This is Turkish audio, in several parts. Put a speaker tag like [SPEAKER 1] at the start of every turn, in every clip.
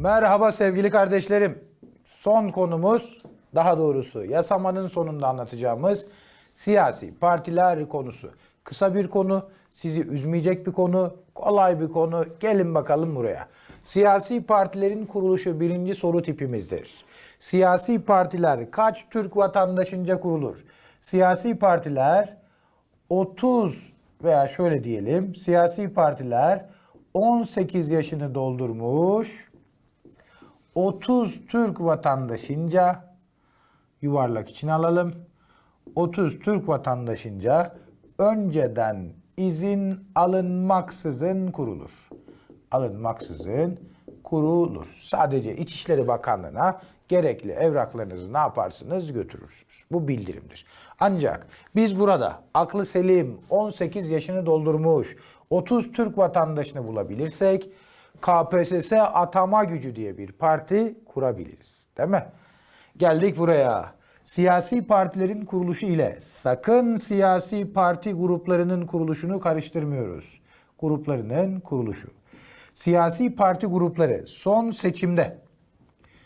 [SPEAKER 1] Merhaba sevgili kardeşlerim. Son konumuz, daha doğrusu yasamanın sonunda anlatacağımız siyasi partiler konusu. Kısa bir konu, sizi üzmeyecek bir konu, kolay bir konu. Gelin bakalım buraya. Siyasi partilerin kuruluşu birinci soru tipimizdir. Siyasi partiler kaç Türk vatandaşınca kurulur? Siyasi partiler 30 veya şöyle diyelim siyasi partiler 18 yaşını doldurmuş 30 Türk vatandaşınca yuvarlak için alalım. 30 Türk vatandaşınca önceden izin alınmaksızın kurulur. Alınmaksızın kurulur. Sadece İçişleri Bakanlığı'na gerekli evraklarınızı ne yaparsınız götürürsünüz. Bu bildirimdir. Ancak biz burada aklı selim 18 yaşını doldurmuş 30 Türk vatandaşını bulabilirsek KPSS atama gücü diye bir parti kurabiliriz. Değil mi? Geldik buraya. Siyasi partilerin kuruluşu ile sakın siyasi parti gruplarının kuruluşunu karıştırmıyoruz. Gruplarının kuruluşu. Siyasi parti grupları son seçimde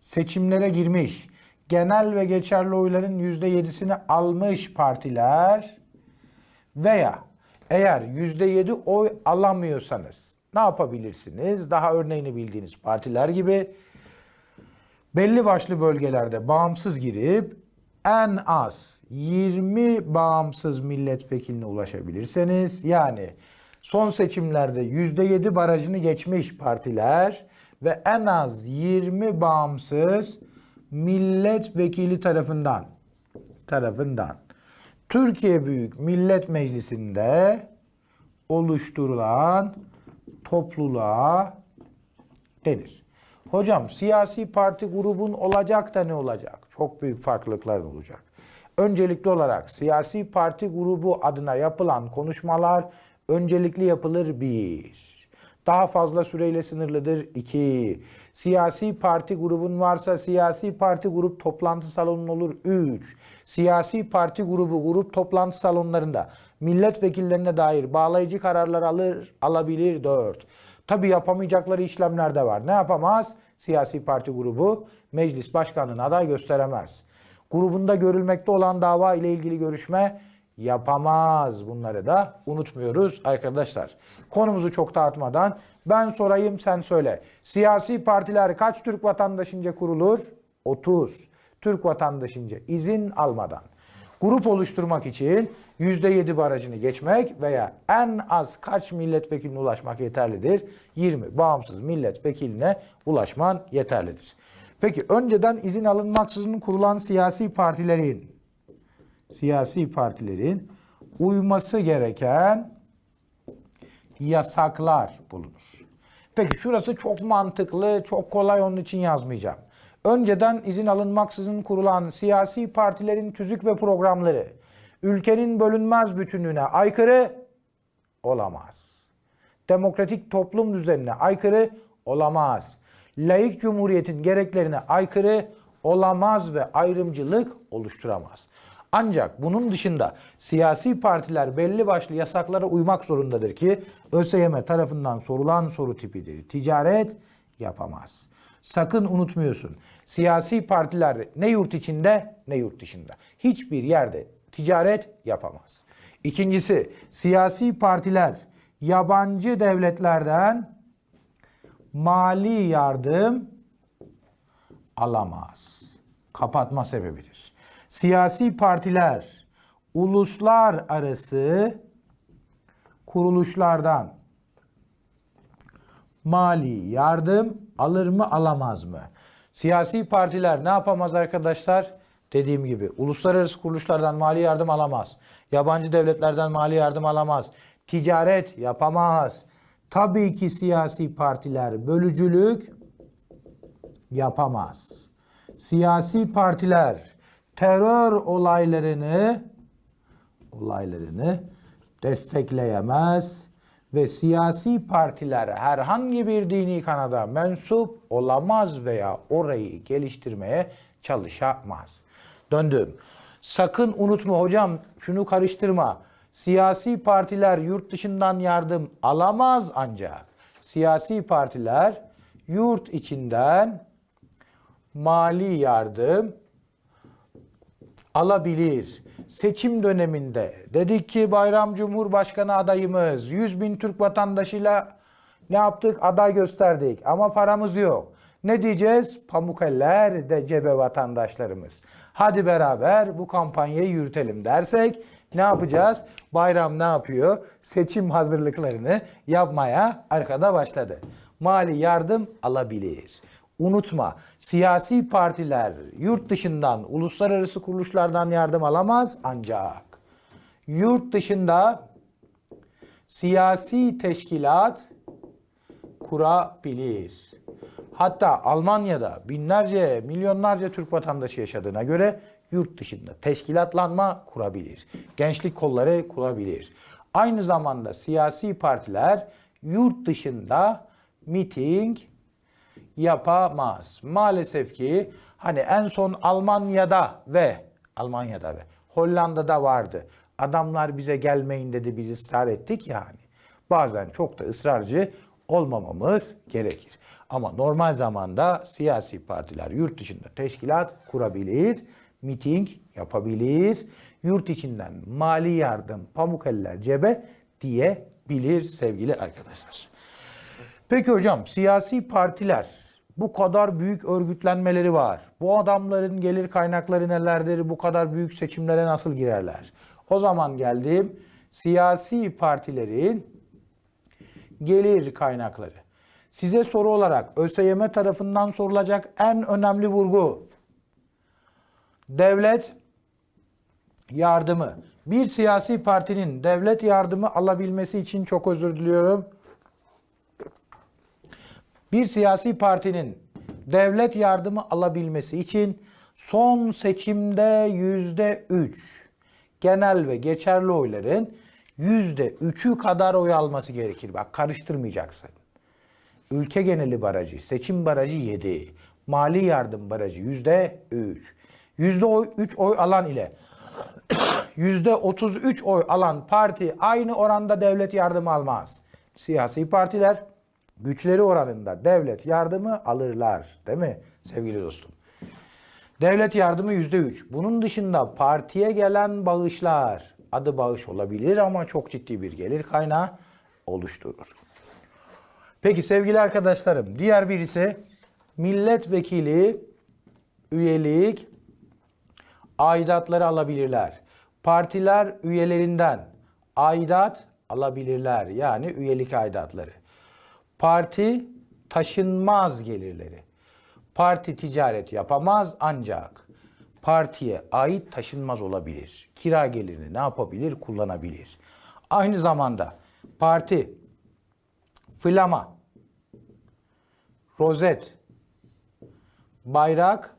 [SPEAKER 1] seçimlere girmiş, genel ve geçerli oyların %7'sini almış partiler veya eğer %7 oy alamıyorsanız ne yapabilirsiniz? Daha örneğini bildiğiniz partiler gibi belli başlı bölgelerde bağımsız girip en az 20 bağımsız milletvekiline ulaşabilirseniz yani son seçimlerde %7 barajını geçmiş partiler ve en az 20 bağımsız milletvekili tarafından tarafından Türkiye Büyük Millet Meclisi'nde oluşturulan topluluğa denir. Hocam siyasi parti grubun olacak da ne olacak? Çok büyük farklılıklar olacak. Öncelikli olarak siyasi parti grubu adına yapılan konuşmalar öncelikli yapılır bir. Daha fazla süreyle sınırlıdır 2. Siyasi parti grubun varsa siyasi parti grup toplantı salonun olur 3. Siyasi parti grubu grup toplantı salonlarında milletvekillerine dair bağlayıcı kararlar alır alabilir 4. Tabi yapamayacakları işlemler de var. Ne yapamaz? Siyasi parti grubu meclis başkanına aday gösteremez. Grubunda görülmekte olan dava ile ilgili görüşme yapamaz. Bunları da unutmuyoruz arkadaşlar. Konumuzu çok dağıtmadan ben sorayım sen söyle. Siyasi partiler kaç Türk vatandaşınca kurulur? 30. Türk vatandaşınca izin almadan. Grup oluşturmak için %7 barajını geçmek veya en az kaç milletvekiline ulaşmak yeterlidir? 20 bağımsız milletvekiline ulaşman yeterlidir. Peki önceden izin alınmaksızın kurulan siyasi partilerin siyasi partilerin uyması gereken yasaklar bulunur. Peki şurası çok mantıklı, çok kolay onun için yazmayacağım. Önceden izin alınmaksızın kurulan siyasi partilerin tüzük ve programları ülkenin bölünmez bütünlüğüne aykırı olamaz. Demokratik toplum düzenine aykırı olamaz. Laik cumhuriyetin gereklerine aykırı olamaz ve ayrımcılık oluşturamaz. Ancak bunun dışında siyasi partiler belli başlı yasaklara uymak zorundadır ki ÖSYM tarafından sorulan soru tipidir. Ticaret yapamaz. Sakın unutmuyorsun. Siyasi partiler ne yurt içinde ne yurt dışında. Hiçbir yerde ticaret yapamaz. İkincisi siyasi partiler yabancı devletlerden mali yardım alamaz. Kapatma sebebidir. Siyasi partiler uluslararası kuruluşlardan mali yardım alır mı alamaz mı? Siyasi partiler ne yapamaz arkadaşlar? Dediğim gibi uluslararası kuruluşlardan mali yardım alamaz. Yabancı devletlerden mali yardım alamaz. Ticaret yapamaz. Tabii ki siyasi partiler bölücülük yapamaz. Siyasi partiler terör olaylarını olaylarını destekleyemez ve siyasi partiler herhangi bir dini kanada mensup olamaz veya orayı geliştirmeye çalışamaz. Döndüm. Sakın unutma hocam şunu karıştırma. Siyasi partiler yurt dışından yardım alamaz ancak siyasi partiler yurt içinden mali yardım alabilir. Seçim döneminde dedik ki Bayram Cumhurbaşkanı adayımız 100 bin Türk vatandaşıyla ne yaptık? Aday gösterdik ama paramız yok. Ne diyeceğiz? Pamuk eller de cebe vatandaşlarımız. Hadi beraber bu kampanyayı yürütelim dersek ne yapacağız? Bayram ne yapıyor? Seçim hazırlıklarını yapmaya arkada başladı. Mali yardım alabilir. Unutma, siyasi partiler yurt dışından, uluslararası kuruluşlardan yardım alamaz ancak yurt dışında siyasi teşkilat kurabilir. Hatta Almanya'da binlerce, milyonlarca Türk vatandaşı yaşadığına göre yurt dışında teşkilatlanma kurabilir. Gençlik kolları kurabilir. Aynı zamanda siyasi partiler yurt dışında miting yapamaz. Maalesef ki hani en son Almanya'da ve Almanya'da ve Hollanda'da vardı. Adamlar bize gelmeyin dedi biz ısrar ettik yani. Bazen çok da ısrarcı olmamamız gerekir. Ama normal zamanda siyasi partiler yurt dışında teşkilat kurabilir, miting yapabilir, yurt içinden mali yardım, pamuk eller cebe diyebilir sevgili arkadaşlar. Peki hocam siyasi partiler bu kadar büyük örgütlenmeleri var. Bu adamların gelir kaynakları nelerdir? Bu kadar büyük seçimlere nasıl girerler? O zaman geldim siyasi partilerin gelir kaynakları. Size soru olarak ÖSYM tarafından sorulacak en önemli vurgu. Devlet yardımı. Bir siyasi partinin devlet yardımı alabilmesi için çok özür diliyorum. Bir siyasi partinin devlet yardımı alabilmesi için son seçimde yüzde üç genel ve geçerli oyların yüzde üçü kadar oy alması gerekir. Bak karıştırmayacaksın. Ülke geneli barajı, seçim barajı 7, mali yardım barajı yüzde 3. Yüzde 3 oy alan ile yüzde 33 oy alan parti aynı oranda devlet yardımı almaz. Siyasi partiler güçleri oranında devlet yardımı alırlar. Değil mi sevgili dostum? Devlet yardımı yüzde üç. Bunun dışında partiye gelen bağışlar, adı bağış olabilir ama çok ciddi bir gelir kaynağı oluşturur. Peki sevgili arkadaşlarım, diğer birisi milletvekili üyelik aidatları alabilirler. Partiler üyelerinden aidat alabilirler. Yani üyelik aidatları. Parti taşınmaz gelirleri. Parti ticaret yapamaz ancak partiye ait taşınmaz olabilir. Kira gelirini ne yapabilir? Kullanabilir. Aynı zamanda parti flama, rozet, bayrak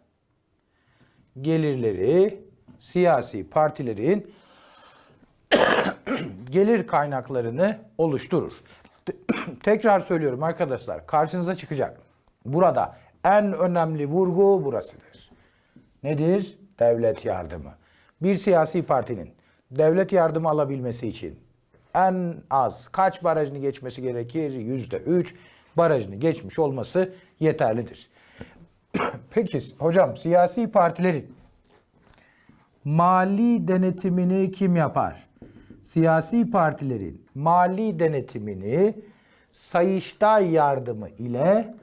[SPEAKER 1] gelirleri siyasi partilerin gelir kaynaklarını oluşturur. Te- Tekrar söylüyorum arkadaşlar karşınıza çıkacak. Burada en önemli vurgu burasıdır. Nedir? Devlet yardımı. Bir siyasi partinin devlet yardımı alabilmesi için en az kaç barajını geçmesi gerekir? Yüzde üç barajını geçmiş olması yeterlidir. Peki hocam siyasi partilerin mali denetimini kim yapar? Siyasi partilerin mali denetimini Sayıştay yardımı ile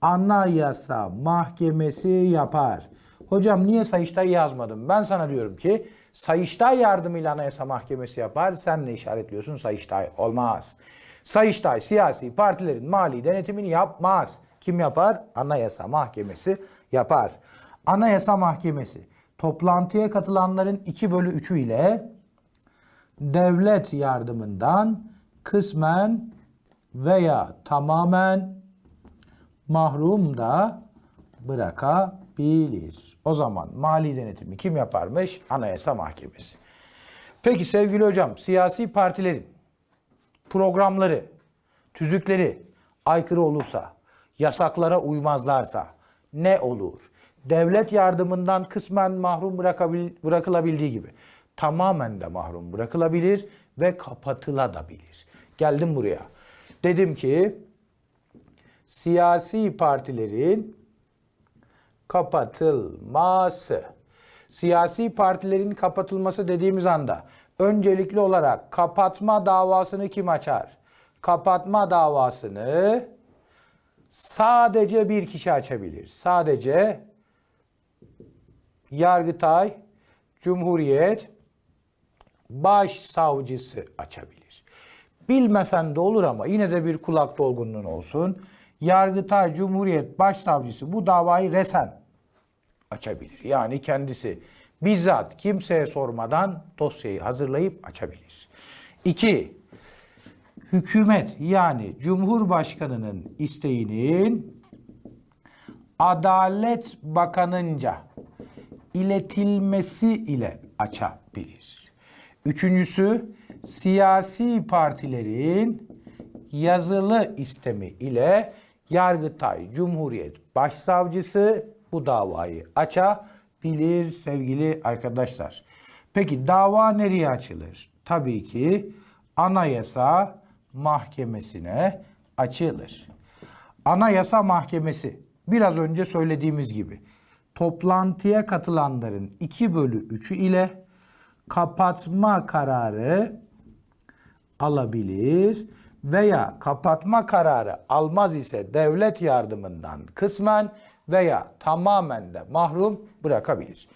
[SPEAKER 1] Anayasa Mahkemesi yapar. Hocam niye Sayıştay yazmadım? Ben sana diyorum ki Sayıştay yardımıyla Anayasa Mahkemesi yapar. Sen ne işaretliyorsun? Sayıştay olmaz. Sayıştay siyasi partilerin mali denetimini yapmaz. Kim yapar? Anayasa Mahkemesi yapar. Anayasa Mahkemesi toplantıya katılanların 2 bölü 3'ü ile devlet yardımından kısmen veya tamamen mahrum da bırakabilir. O zaman mali denetimi kim yaparmış? Anayasa Mahkemesi. Peki sevgili hocam, siyasi partilerin programları, tüzükleri aykırı olursa, yasaklara uymazlarsa ne olur? Devlet yardımından kısmen mahrum bırakabil, bırakılabildiği gibi tamamen de mahrum bırakılabilir ve kapatılabilir. Geldim buraya. Dedim ki siyasi partilerin kapatılması. Siyasi partilerin kapatılması dediğimiz anda öncelikli olarak kapatma davasını kim açar? Kapatma davasını sadece bir kişi açabilir. Sadece Yargıtay, Cumhuriyet, Başsavcısı açabilir. Bilmesen de olur ama yine de bir kulak dolgunluğun olsun. Yargıtay, Cumhuriyet, Başsavcısı bu davayı resen açabilir. Yani kendisi bizzat kimseye sormadan dosyayı hazırlayıp açabilir. İki, hükümet yani Cumhurbaşkanı'nın isteğinin Adalet Bakanınca iletilmesi ile açabilir. Üçüncüsü siyasi partilerin yazılı istemi ile Yargıtay Cumhuriyet Başsavcısı bu davayı açabilir sevgili arkadaşlar. Peki dava nereye açılır? Tabii ki Anayasa Mahkemesi'ne açılır. Anayasa Mahkemesi biraz önce söylediğimiz gibi toplantıya katılanların 2 bölü 3'ü ile kapatma kararı alabilir veya kapatma kararı almaz ise devlet yardımından kısmen veya tamamen de mahrum bırakabilir.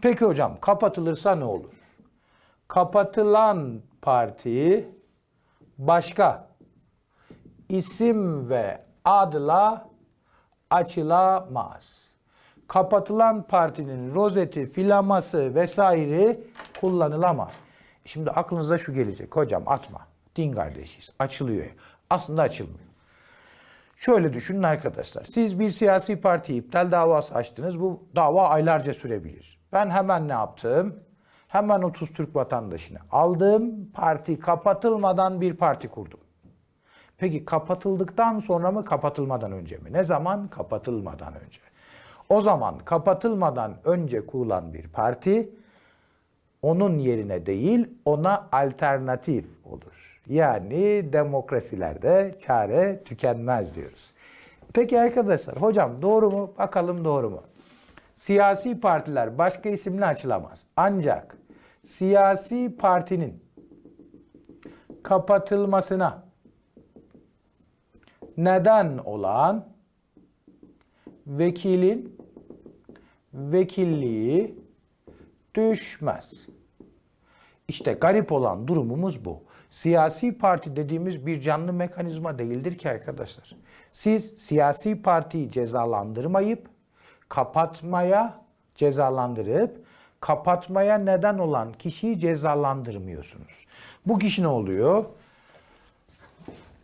[SPEAKER 1] Peki hocam kapatılırsa ne olur? Kapatılan parti başka isim ve adla açılamaz. Kapatılan partinin rozeti, filaması vesaire kullanılamaz. Şimdi aklınıza şu gelecek. Hocam atma. Din kardeşiyiz. Açılıyor. Aslında açılmıyor. Şöyle düşünün arkadaşlar. Siz bir siyasi parti iptal davası açtınız. Bu dava aylarca sürebilir. Ben hemen ne yaptım? Hemen 30 Türk vatandaşını aldım. Parti kapatılmadan bir parti kurdum. Peki kapatıldıktan sonra mı kapatılmadan önce mi? Ne zaman? Kapatılmadan önce. O zaman kapatılmadan önce kurulan bir parti onun yerine değil ona alternatif olur. Yani demokrasilerde çare tükenmez diyoruz. Peki arkadaşlar hocam doğru mu? Bakalım doğru mu? Siyasi partiler başka isimle açılamaz. Ancak siyasi partinin kapatılmasına neden olan vekilin vekilliği düşmez. İşte garip olan durumumuz bu. Siyasi parti dediğimiz bir canlı mekanizma değildir ki arkadaşlar. Siz siyasi partiyi cezalandırmayıp kapatmaya cezalandırıp kapatmaya neden olan kişiyi cezalandırmıyorsunuz. Bu kişi ne oluyor?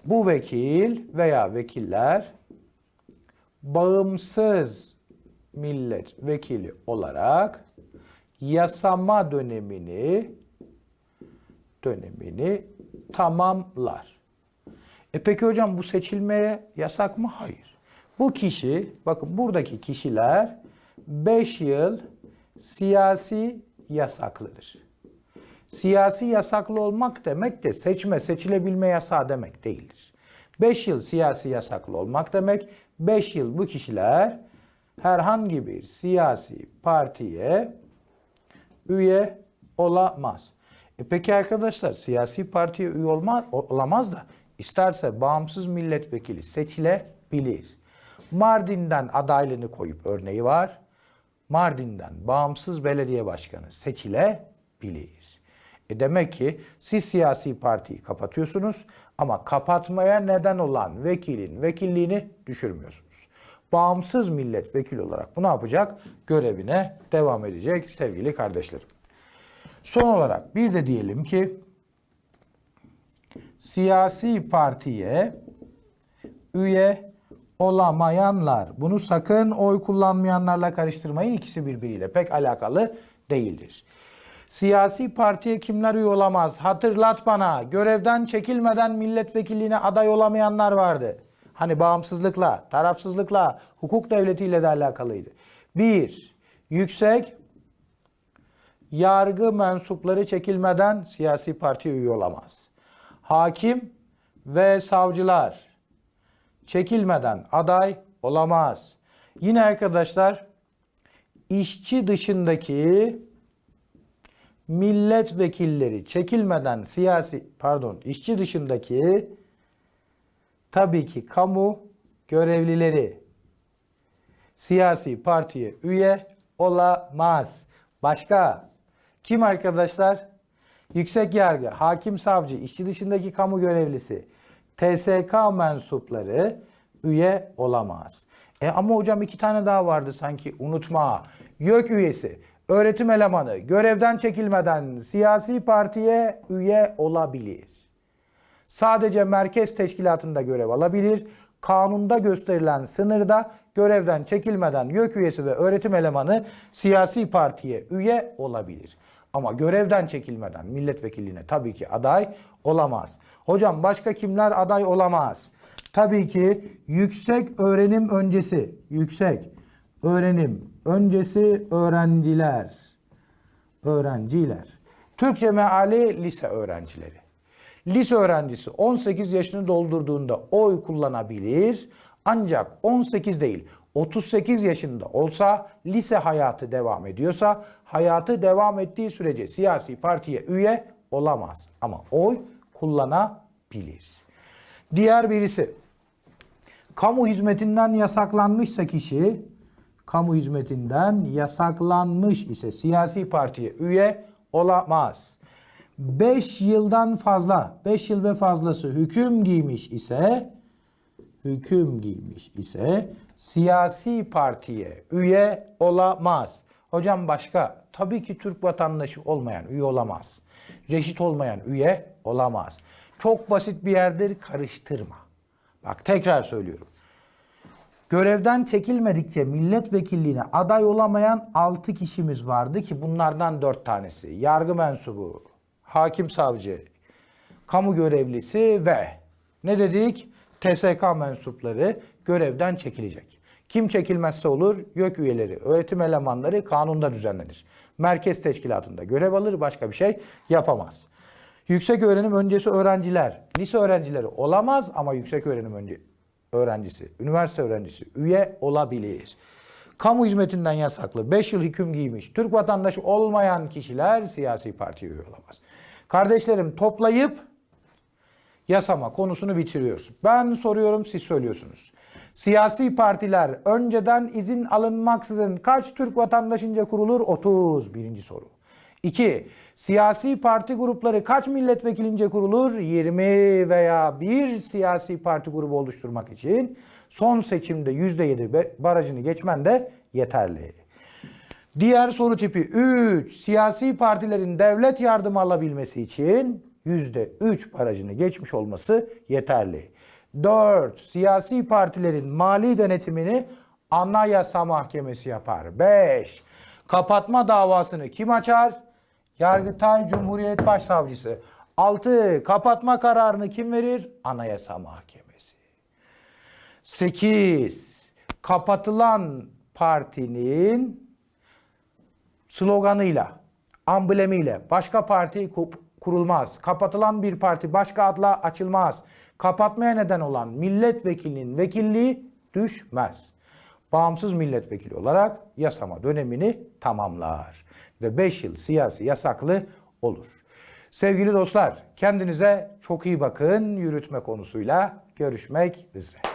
[SPEAKER 1] Bu vekil veya vekiller bağımsız milletvekili olarak yasama dönemini dönemini tamamlar. E peki hocam bu seçilmeye yasak mı? Hayır. Bu kişi, bakın buradaki kişiler 5 yıl siyasi yasaklıdır. Siyasi yasaklı olmak demek de seçme, seçilebilme yasağı demek değildir. 5 yıl siyasi yasaklı olmak demek, 5 yıl bu kişiler herhangi bir siyasi partiye üye olamaz. E peki arkadaşlar siyasi partiye üye olma, olamaz da isterse bağımsız milletvekili seçilebilir. Mardin'den adaylığını koyup örneği var. Mardin'den bağımsız belediye başkanı seçilebilir. E demek ki siz siyasi partiyi kapatıyorsunuz ama kapatmaya neden olan vekilin vekilliğini düşürmüyorsunuz. Bağımsız milletvekili olarak bu ne yapacak? Görevine devam edecek sevgili kardeşlerim. Son olarak bir de diyelim ki siyasi partiye üye olamayanlar. Bunu sakın oy kullanmayanlarla karıştırmayın. İkisi birbiriyle pek alakalı değildir. Siyasi partiye kimler üye olamaz? Hatırlat bana. Görevden çekilmeden milletvekilliğine aday olamayanlar vardı. Hani bağımsızlıkla, tarafsızlıkla, hukuk devletiyle de alakalıydı. Bir, yüksek yargı mensupları çekilmeden siyasi partiye üye olamaz. Hakim ve savcılar çekilmeden aday olamaz. Yine arkadaşlar işçi dışındaki milletvekilleri çekilmeden siyasi pardon işçi dışındaki tabii ki kamu görevlileri siyasi partiye üye olamaz. Başka kim arkadaşlar? Yüksek yargı, hakim savcı, işçi dışındaki kamu görevlisi, TSK mensupları üye olamaz. E ama hocam iki tane daha vardı sanki unutma. YÖK üyesi, öğretim elemanı görevden çekilmeden siyasi partiye üye olabilir. Sadece merkez teşkilatında görev alabilir. Kanunda gösterilen sınırda görevden çekilmeden YÖK üyesi ve öğretim elemanı siyasi partiye üye olabilir. Ama görevden çekilmeden milletvekilliğine tabii ki aday olamaz. Hocam başka kimler aday olamaz? Tabii ki yüksek öğrenim öncesi, yüksek öğrenim öncesi öğrenciler öğrenciler. Türkçe meali lise öğrencileri. Lise öğrencisi 18 yaşını doldurduğunda oy kullanabilir. Ancak 18 değil 38 yaşında olsa lise hayatı devam ediyorsa hayatı devam ettiği sürece siyasi partiye üye olamaz. Ama oy kullanabilir. Diğer birisi kamu hizmetinden yasaklanmışsa kişi kamu hizmetinden yasaklanmış ise siyasi partiye üye olamaz. 5 yıldan fazla, 5 yıl ve fazlası hüküm giymiş ise hüküm giymiş ise siyasi partiye üye olamaz. Hocam başka? Tabii ki Türk vatandaşı olmayan üye olamaz. Reşit olmayan üye olamaz. Çok basit bir yerdir karıştırma. Bak tekrar söylüyorum. Görevden çekilmedikçe milletvekilliğine aday olamayan 6 kişimiz vardı ki bunlardan 4 tanesi. Yargı mensubu, hakim savcı, kamu görevlisi ve ne dedik? TSK mensupları görevden çekilecek. Kim çekilmezse olur? YÖK üyeleri, öğretim elemanları kanunda düzenlenir. Merkez teşkilatında görev alır, başka bir şey yapamaz. Yüksek öğrenim öncesi öğrenciler, lise öğrencileri olamaz ama yüksek öğrenim önce öğrencisi, üniversite öğrencisi üye olabilir. Kamu hizmetinden yasaklı, 5 yıl hüküm giymiş, Türk vatandaşı olmayan kişiler siyasi partiye üye olamaz. Kardeşlerim toplayıp yasama konusunu bitiriyoruz. Ben soruyorum siz söylüyorsunuz. Siyasi partiler önceden izin alınmaksızın kaç Türk vatandaşınca kurulur? 30 birinci soru. 2. Siyasi parti grupları kaç milletvekilince kurulur? 20 veya bir siyasi parti grubu oluşturmak için son seçimde %7 be- barajını geçmen de yeterli. Diğer soru tipi 3. Siyasi partilerin devlet yardımı alabilmesi için %3 barajını geçmiş olması yeterli. 4. Siyasi partilerin mali denetimini Anayasa Mahkemesi yapar. 5. Kapatma davasını kim açar? Yargıtay Cumhuriyet Başsavcısı. 6. Kapatma kararını kim verir? Anayasa Mahkemesi. 8. Kapatılan partinin sloganıyla, amblemiyle başka parti ku- kurulmaz. Kapatılan bir parti başka adla açılmaz. Kapatmaya neden olan milletvekilinin vekilliği düşmez. Bağımsız milletvekili olarak yasama dönemini tamamlar ve 5 yıl siyasi yasaklı olur. Sevgili dostlar, kendinize çok iyi bakın. Yürütme konusuyla görüşmek üzere.